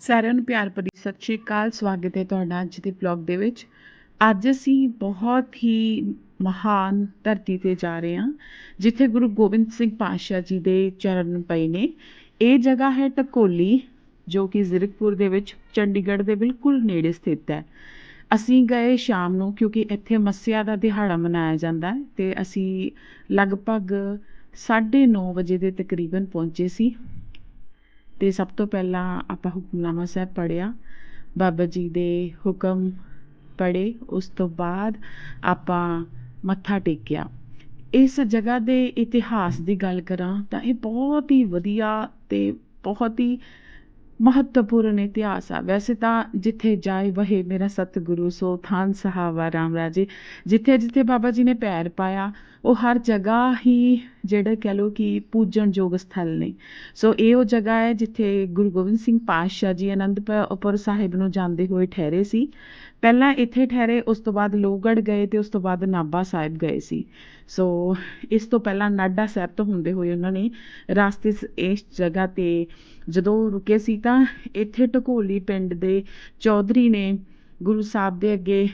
ਸਾਰਿਆਂ ਨੂੰ ਪਿਆਰ ਭਰੀ ਸਤਿ ਸ਼੍ਰੀ ਅਕਾਲ, ਸਵਾਗਤ ਹੈ ਤੁਹਾਡਾ ਅੱਜ ਦੇ ਵਲੌਗ ਦੇ ਵਿੱਚ। ਅੱਜ ਅਸੀਂ ਬਹੁਤ ਹੀ ਮਹਾਨ ਧਰਤੀ ਤੇ ਜਾ ਰਹੇ ਹਾਂ, ਜਿੱਥੇ ਗੁਰੂ ਗੋਬਿੰਦ ਸਿੰਘ ਪਾਤਸ਼ਾਹ ਜੀ ਦੇ ਚਰਨ ਪਏ ਨੇ। ਇਹ ਜਗ੍ਹਾ ਹੈ ਟਕੋਲੀ ਜੋ ਕਿ ਜ਼ੀਰਕਪੁਰ ਦੇ ਵਿੱਚ ਚੰਡੀਗੜ੍ਹ ਦੇ ਬਿਲਕੁਲ ਨੇੜੇ ਸਥਿਤ ਹੈ। ਅਸੀਂ ਗਏ ਸ਼ਾਮ ਨੂੰ ਕਿਉਂਕਿ ਇੱਥੇ ਮੱਸਿਆ ਦਾ ਦਿਹਾੜਾ ਮਨਾਇਆ ਜਾਂਦਾ ਹੈ ਤੇ ਅਸੀਂ ਲਗਭਗ 9:30 ਵਜੇ ਦੇ ਤਕਰੀਬਨ ਪਹੁੰਚੇ ਸੀ। ਅਤੇ ਸਭ ਤੋਂ ਪਹਿਲਾਂ ਆਪਾਂ ਹੁਕਮਨਾਮਾ ਸਾਹਿਬ ਪੜ੍ਹਿਆ, ਬਾਬਾ ਜੀ ਦੇ ਹੁਕਮ ਪੜ੍ਹੇ, ਉਸ ਤੋਂ ਬਾਅਦ ਆਪਾਂ ਮੱਥਾ ਟੇਕਿਆ। ਇਸ ਜਗ੍ਹਾ ਦੇ ਇਤਿਹਾਸ ਦੀ ਗੱਲ ਕਰਾਂ ਤਾਂ ਇਹ ਬਹੁਤ ਹੀ ਵਧੀਆ ਅਤੇ ਬਹੁਤ ਹੀ ਮਹੱਤਵਪੂਰਨ ਇਤਿਹਾਸ ਆ। ਵੈਸੇ ਤਾਂ ਜਿੱਥੇ ਜਾਏ ਵਹੇ ਮੇਰਾ ਸਤਿਗੁਰੂ, ਸੋ ਥਾਨ ਸਹਾਵਾ ਰਾਮ ਰਾਜੇ। ਜਿੱਥੇ ਜਿੱਥੇ ਬਾਬਾ ਜੀ ਨੇ ਪੈਰ ਪਾਇਆ, ਉਹ ਹਰ ਜਗ੍ਹਾ ਹੀ ਜਿਹੜੇ ਕਹਿ ਲਓ ਕਿ ਪੂਜਣਯੋਗ ਸਥਲ ਨੇ। ਸੋ ਇਹ ਉਹ ਜਗ੍ਹਾ ਹੈ ਜਿੱਥੇ ਗੁਰੂ ਗੋਬਿੰਦ ਸਿੰਘ ਪਾਤਸ਼ਾਹ ਜੀ ਅਨੰਦਪੁਰ ਸਾਹਿਬ ਨੂੰ ਜਾਂਦੇ ਹੋਏ ਠਹਿਰੇ ਸੀ। ਪਹਿਲਾਂ ਇੱਥੇ ਠਹਿਰੇ, ਉਸ ਤੋਂ ਬਾਅਦ ਲੋਹਗੜ੍ਹ ਗਏ ਅਤੇ ਉਸ ਤੋਂ ਬਾਅਦ ਨਾਭਾ ਸਾਹਿਬ ਗਏ ਸੀ। ਸੋ ਇਸ ਤੋਂ ਪਹਿਲਾਂ ਨਾਡਾ ਸਾਹਿਬ ਤੋਂ ਹੁੰਦੇ ਹੋਏ ਉਹਨਾਂ ਨੇ ਰਾਸਤੇ 'ਚ ਇਸ ਜਗ੍ਹਾ ਤੇ ਜਦੋਂ ਰੁਕੇ ਸੀ ਤਾਂ ਇੱਥੇ ਢਕੋਲੀ ਪਿੰਡ ਦੇ ਚੌਧਰੀ ਨੇ ਗੁਰੂ ਸਾਹਿਬ ਦੇ ਅੱਗੇ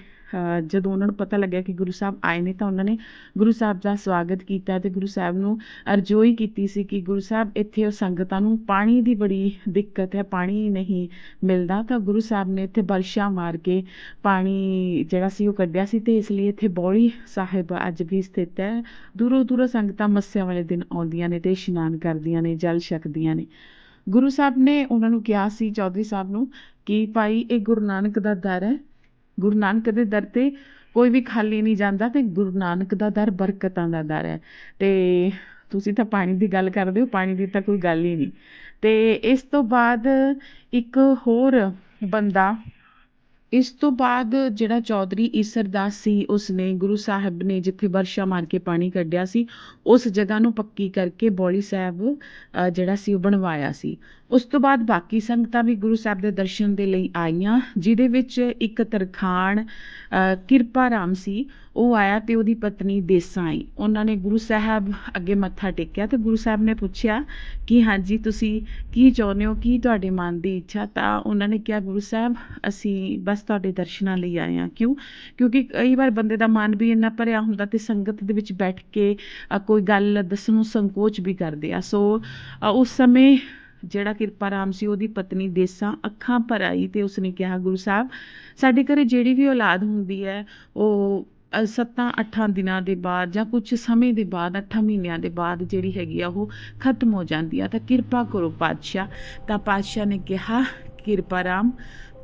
ਜਦੋਂ ਉਹਨਾਂ ਨੂੰ ਪਤਾ ਲੱਗਿਆ ਕਿ ਗੁਰੂ ਸਾਹਿਬ ਆਏ ਨੇ ਤਾਂ ਉਹਨਾਂ ਨੇ ਗੁਰੂ ਸਾਹਿਬ ਦਾ ਸਵਾਗਤ ਕੀਤਾ ਅਤੇ ਗੁਰੂ ਸਾਹਿਬ ਨੂੰ ਅਰਜ਼ੋਈ ਕੀਤੀ ਸੀ ਕਿ ਗੁਰੂ ਸਾਹਿਬ, ਇੱਥੇ ਉਹ ਸੰਗਤਾਂ ਨੂੰ ਪਾਣੀ ਦੀ ਬੜੀ ਦਿੱਕਤ ਹੈ, ਪਾਣੀ ਨਹੀਂ ਮਿਲਦਾ। ਤਾਂ ਗੁਰੂ ਸਾਹਿਬ ਨੇ ਇੱਥੇ ਬਰਸ਼ਾ ਮਾਰ ਕੇ ਪਾਣੀ ਜਿਹੜਾ ਸੀ ਉਹ ਕੱਢਿਆ ਸੀ ਅਤੇ ਇਸ ਲਈ ਇੱਥੇ ਬੌਲੀ ਸਾਹਿਬ ਅੱਜ ਵੀ ਸਥਿਤ ਹੈ। ਦੂਰੋਂ ਦੂਰੋਂ ਸੰਗਤਾਂ ਮੱਸਿਆ ਵਾਲੇ ਦਿਨ ਆਉਂਦੀਆਂ ਨੇ ਤੇ ਇਸ਼ਨਾਨ ਕਰਦੀਆਂ ਨੇ, ਜਲ ਛਕਦੀਆਂ ਨੇ। ਗੁਰੂ ਸਾਹਿਬ ਨੇ ਉਹਨਾਂ ਨੂੰ ਕਿਹਾ ਸੀ, ਚੌਧਰੀ ਸਾਹਿਬ ਨੂੰ ਕਿ ਭਾਈ, ਇਹ ਗੁਰੂ ਨਾਨਕ ਦਾ ਦਰ ਹੈ। ਗੁਰੂ ਨਾਨਕ ਦੇ ਦਰ ਤੇ ਕੋਈ ਵੀ ਖਾਲੀ ਨਹੀਂ ਜਾਂਦਾ ਤੇ ਗੁਰੂ ਨਾਨਕ ਦਾ ਦਰ ਬਰਕਤਾਂ ਦਾ ਦਰ ਹੈ। ਤੇ ਤੁਸੀਂ ਤਾਂ ਪਾਣੀ ਦੀ ਗੱਲ ਕਰਦੇ ਹੋ, ਪਾਣੀ ਦੀ ਤਾਂ ਕੋਈ ਗੱਲ ਹੀ ਨਹੀਂ। ਤੇ ਇਸ ਤੋਂ ਬਾਅਦ ਇੱਕ ਹੋਰ ਬੰਦਾ ਇਸ ਤੋਂ ਬਾਅਦ ਜਿਹੜਾ ਚੌਧਰੀ ਈਸਰ ਈਸਰਦਾਸ ਸੀ, ਉਸਨੇ ਗੁਰੂ ਸਾਹਿਬ ਨੇ ਜਿੱਥੇ ਵਰਸ਼ਾ ਮਾਰ ਕੇ ਪਾਣੀ ਕੱਢਿਆ ਸੀ, ਉਸ ਜਗ੍ਹਾ ਨੂੰ ਪੱਕੀ ਕਰਕੇ ਬੌਲੀ ਸਾਹਿਬ ਜਿਹੜਾ ਸੀ ਉਹ ਬਣਵਾਇਆ ਸੀ। ਉਸ ਤੋਂ ਬਾਅਦ ਬਾਕੀ ਸੰਗਤਾਂ ਵੀ ਗੁਰੂ ਸਾਹਿਬ ਦੇ ਦਰਸ਼ਨ ਦੇ ਲਈ ਆਈਆਂ, ਜਿਹਦੇ ਵਿੱਚ ਇੱਕ ਤਰਖਾਣ ਕਿਰਪਾ ਰਾਮ ਸੀ ਉਹ ਆਇਆ ਅਤੇ ਉਹਦੀ ਪਤਨੀ ਦੇਸਾਂ ਆਈ ਉਹਨਾਂ ਨੇ ਗੁਰੂ ਸਾਹਿਬ ਅੱਗੇ ਮੱਥਾ ਟੇਕਿਆ ਅਤੇ ਗੁਰੂ ਸਾਹਿਬ ਨੇ ਪੁੱਛਿਆ ਕਿ ਹਾਂਜੀ, ਤੁਸੀਂ ਕੀ ਚਾਹੁੰਦੇ ਹੋ? ਕੀ ਤੁਹਾਡੇ ਮਨ ਦੀ ਇੱਛਾ? ਤਾਂ ਉਹਨਾਂ ਨੇ ਕਿਹਾ, ਗੁਰੂ ਸਾਹਿਬ, ਅਸੀਂ ਬਸ ਤੁਹਾਡੇ ਦਰਸ਼ਨਾਂ ਲਈ ਆਏ ਹਾਂ। ਕਿਉਂ? ਕਿਉਂਕਿ ਕਈ ਵਾਰ ਬੰਦੇ ਦਾ ਮਨ ਵੀ ਇੰਨਾ ਭਰਿਆ ਹੁੰਦਾ ਅਤੇ ਸੰਗਤ ਦੇ ਵਿੱਚ ਬੈਠ ਕੇ ਕੋਈ ਗੱਲ ਦੱਸਣ ਨੂੰ ਸੰਕੋਚ ਵੀ ਕਰਦੇ ਆ। ਸੋ ਉਸ ਸਮੇਂ ਜਿਹੜਾ ਕਿਰਪਾ ਰਾਮ ਸੀ, ਉਹਦੀ ਪਤਨੀ ਦੇਸਾਂ ਅੱਖਾਂ ਭਰ ਆਈ ਅਤੇ ਉਸਨੇ ਕਿਹਾ, ਗੁਰੂ ਸਾਹਿਬ, ਸਾਡੇ ਘਰ ਜਿਹੜੀ ਵੀ ਔਲਾਦ ਹੁੰਦੀ ਹੈ, ਉਹ ਸੱਤਾਂ ਅੱਠਾਂ ਦਿਨਾਂ ਦੇ ਬਾਅਦ ਜਾਂ ਕੁਛ ਸਮੇਂ ਦੇ ਬਾਅਦ, ਅੱਠਾਂ ਮਹੀਨਿਆਂ ਦੇ ਬਾਅਦ ਜਿਹੜੀ ਹੈਗੀ ਆ ਉਹ ਖਤਮ ਹੋ ਜਾਂਦੀ ਆ, ਤਾਂ ਕਿਰਪਾ ਕਰੋ ਪਾਤਸ਼ਾਹ। ਤਾਂ ਪਾਤਸ਼ਾਹ ਨੇ ਕਿਹਾ, ਕਿਰਪਾ ਰਾਮ,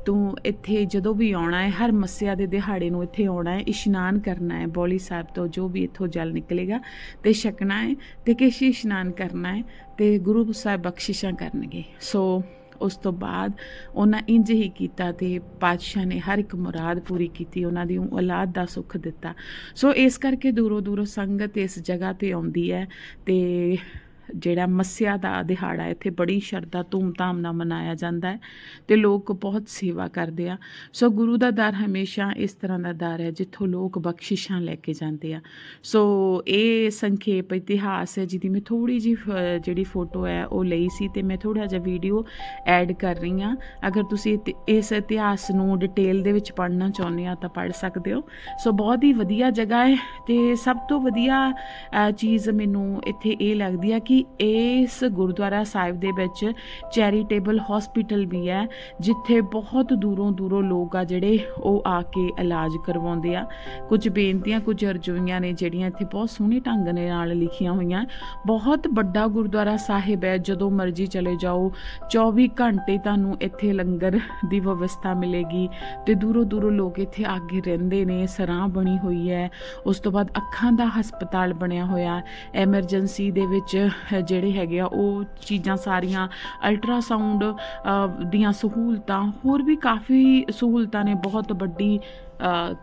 ਤੂੰ ਇੱਥੇ ਜਦੋਂ ਵੀ ਆਉਣਾ ਹੈ, ਹਰ ਮੱਸਿਆ ਦੇ ਦਿਹਾੜੇ ਨੂੰ ਇੱਥੇ ਆਉਣਾ ਹੈ, ਇਸ਼ਨਾਨ ਕਰਨਾ ਹੈ, ਬੌਲੀ ਸਾਹਿਬ ਤੋਂ ਜੋ ਵੀ ਇੱਥੋਂ ਜਲ ਨਿਕਲੇਗਾ ਤੇ ਛਕਣਾ ਹੈ ਤੇ ਕੇਸ਼ੀ ਇਸ਼ਨਾਨ ਕਰਨਾ ਹੈ ਤੇ ਗੁਰੂ ਸਾਹਿਬ ਬਖਸ਼ਿਸ਼ਾਂ ਕਰਨਗੇ। ਸੋ ਉਸ ਤੋਂ ਬਾਅਦ ਉਹਨਾਂ ਇੰਜ ਹੀ ਕੀਤਾ ਤੇ ਪਾਤਸ਼ਾਹ ਨੇ ਹਰ ਇੱਕ ਮੁਰਾਦ ਪੂਰੀ ਕੀਤੀ, ਉਹਨਾਂ ਦੀ ਔਲਾਦ ਦਾ ਸੁੱਖ ਦਿੱਤਾ। ਸੋ ਇਸ ਕਰਕੇ ਦੂਰੋਂ ਦੂਰੋਂ ਸੰਗਤ ਇਸ ਜਗ੍ਹਾ ਤੇ ਆਉਂਦੀ ਹੈ ਤੇ ਜਿਹੜਾ ਮੱਸਿਆ ਦਾ ਦਿਹਾੜਾ ਇੱਥੇ ਬੜੀ ਸ਼ਰਧਾ, ਧੂਮਧਾਮ ਨਾਲ ਮਨਾਇਆ ਜਾਂਦਾ ਹੈ ਤੇ ਲੋਕ ਬਹੁਤ ਸੇਵਾ ਕਰਦੇ ਆ। ਸੋ ਗੁਰੂ ਦਾ ਦਰ ਹਮੇਸ਼ਾ ਇਸ ਤਰ੍ਹਾਂ ਦਾ ਦਰ ਹੈ ਜਿੱਥੋਂ ਲੋਕ ਬਖਸ਼ਿਸ਼ਾਂ ਲੈ ਕੇ ਜਾਂਦੇ ਆ। ਸੋ ਇਹ ਸੰਖੇਪ ਇਤਿਹਾਸ ਹੈ ਜਿਹਦੀ ਮੈਂ ਥੋੜੀ ਜੀ ਜਿਹੜੀ ਫੋਟੋ ਹੈ ਉਹ ਲਈ ਸੀ ਤੇ ਮੈਂ ਥੋੜਾ ਜਿਹਾ ਵੀਡੀਓ ਐਡ ਕਰ ਰਹੀ ਹਾਂ। ਅਗਰ ਤੁਸੀਂ ਇਤ- ਇਸ ਇਤਿਹਾਸ ਨੂੰ ਡਿਟੇਲ ਦੇ ਵਿੱਚ ਪੜ੍ਹਨਾ ਚਾਹੁੰਦੇ ਆ ਤਾਂ ਪੜ੍ਹ ਸਕਦੇ ਹੋ। ਸੋ ਬਹੁਤ ਹੀ ਵਧੀਆ ਜਗ੍ਹਾ ਹੈ ਤੇ ਸਭ ਤੋਂ ਵਧੀਆ ਚੀਜ਼ ਮੈਨੂੰ ਇੱਥੇ ਇਹ ਲੱਗਦੀ ਆ ਕਿ ਇਸ ਗੁਰਦੁਆਰਾ ਸਾਹਿਬ ਦੇ ਵਿੱਚ ਚੈਰੀਟੇਬਲ ਹਸਪੀਟਲ ਵੀ ਹੈ, ਜਿੱਥੇ ਬਹੁਤ ਦੂਰੋਂ ਦੂਰੋਂ ਲੋਕ ਆ ਜਿਹੜੇ ਉਹ ਆ ਕੇ ਇਲਾਜ ਕਰਵਾਉਂਦੇ ਆ। ਕੁਝ ਬੇਨਤੀਆਂ, ਕੁਝ ਅਰਜ਼ੋਈਆਂ ਨੇ ਜਿਹੜੀਆਂ ਇੱਥੇ ਬਹੁਤ ਸੋਹਣੇ ਢੰਗ ਦੇ ਨਾਲ ਲਿਖੀਆਂ ਹੋਈਆਂ। ਬਹੁਤ ਵੱਡਾ ਗੁਰਦੁਆਰਾ ਸਾਹਿਬ ਹੈ, ਜਦੋਂ ਮਰਜ਼ੀ ਚਲੇ ਜਾਓ 24 ਘੰਟੇ ਤੁਹਾਨੂੰ ਇੱਥੇ ਲੰਗਰ ਦੀ ਵਿਵਸਥਾ ਮਿਲੇਗੀ ਤੇ ਦੂਰੋਂ ਦੂਰੋਂ ਲੋਕ ਇੱਥੇ ਆ ਕੇ ਰਹਿੰਦੇ ਨੇ, ਸਰਾਂ ਬਣੀ ਹੋਈ ਹੈ। ਉਸ ਤੋਂ ਬਾਅਦ ਅੱਖਾਂ ਦਾ ਹਸਪਤਾਲ ਬਣਿਆ ਹੋਇਆ। ਐਮਰਜੈਂਸੀ ਦੇ ਵਿੱਚ ਜਿਹੜੇ ਹੈਗੇ ਆ, ਉਹ ਚੀਜ਼ਾਂ ਸਾਰੀਆਂ ਅਲਟਰਾਸਾਊਂਡ ਦੀਆਂ ਸਹੂਲਤਾਂ, ਹੋਰ ਵੀ ਕਾਫੀ ਸਹੂਲਤਾਂ ਨੇ, ਬਹੁਤ ਵੱਡੀ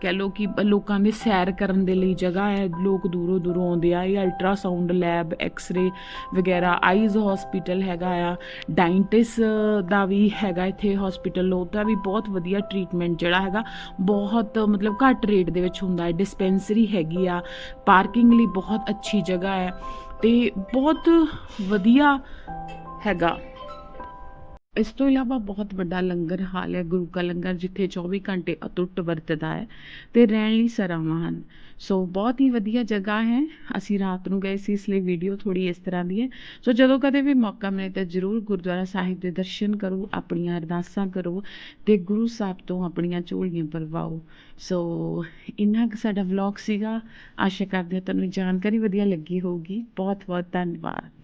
ਕਹਿ ਲਓ ਕਿ ਲੋਕਾਂ ਦੇ ਸੈਰ ਕਰਨ ਦੇ ਲਈ ਜਗ੍ਹਾ ਹੈ, ਲੋਕ ਦੂਰੋਂ ਦੂਰੋਂ ਆਉਂਦੇ ਆ, ਇਹ ਅਲਟਰਾਸਾਊਂਡ ਲੈਬ ਐਕਸ-ਰੇ ਵਗੈਰਾ ਆਈਜ਼ ਹਸਪੀਟਲ ਹੈਗਾ ਆ ਡਾਇੰਟਿਸ ਦਾ ਵੀ ਹੈਗਾ ਇੱਥੇ ਹਸਪੀਟਲ ਉਹਦਾ ਵੀ ਬਹੁਤ ਵਧੀਆ ਟ੍ਰੀਟਮੈਂਟ ਜਿਹੜਾ ਹੈਗਾ, ਬਹੁਤ ਮਤਲਬ ਘੱਟ ਰੇਟ ਦੇ ਵਿੱਚ ਹੁੰਦਾ ਹੈ ਡਿਸਪੈਂਸਰੀ ਹੈਗੀ ਆ ਪਾਰਕਿੰਗ ਲਈ ਬਹੁਤ ਅੱਛੀ ਜਗ੍ਹਾ ਹੈ ਤੇ ਬਹੁਤ ਵਧੀਆ ਹੈਗਾ। ਇਸ ਤੋਂ ਇਲਾਵਾ ਬਹੁਤ ਵੱਡਾ ਲੰਗਰ ਹਾਲ ਹੈ, ਗੁਰੂ ਕਾ ਲੰਗਰ ਜਿੱਥੇ 24 ਘੰਟੇ ਅਤੁੱਟ ਵਰਤਦਾ ਹੈ ਅਤੇ ਰਹਿਣ ਲਈ ਸਰਾਵਾਂ ਹਨ। ਸੋ ਬਹੁਤ ਹੀ ਵਧੀਆ ਜਗ੍ਹਾ ਹੈ। ਅਸੀਂ ਰਾਤ ਨੂੰ ਗਏ ਸੀ, ਇਸ ਲਈ ਵੀਡੀਓ ਥੋੜ੍ਹੀ ਇਸ ਤਰ੍ਹਾਂ ਦੀ ਹੈ। ਸੋ ਜਦੋਂ ਕਦੇ ਵੀ ਮੌਕਾ ਮਿਲੇ ਤਾਂ ਜ਼ਰੂਰ ਗੁਰਦੁਆਰਾ ਸਾਹਿਬ ਦੇ ਦਰਸ਼ਨ ਕਰੋ, ਆਪਣੀਆਂ ਅਰਦਾਸਾਂ ਕਰੋ ਅਤੇ ਗੁਰੂ ਸਾਹਿਬ ਤੋਂ ਆਪਣੀਆਂ ਝੋਲੀਆਂ ਭਰਵਾਓ। ਸੋ ਇੰਨਾ ਕੁ ਸਾਡਾ ਵਲੌਗ ਸੀਗਾ। ਆਸ਼ਾ ਕਰਦੇ ਹਾਂ ਤੁਹਾਨੂੰ ਜਾਣਕਾਰੀ ਵਧੀਆ ਲੱਗੀ ਹੋਊਗੀ। ਬਹੁਤ ਬਹੁਤ ਧੰਨਵਾਦ।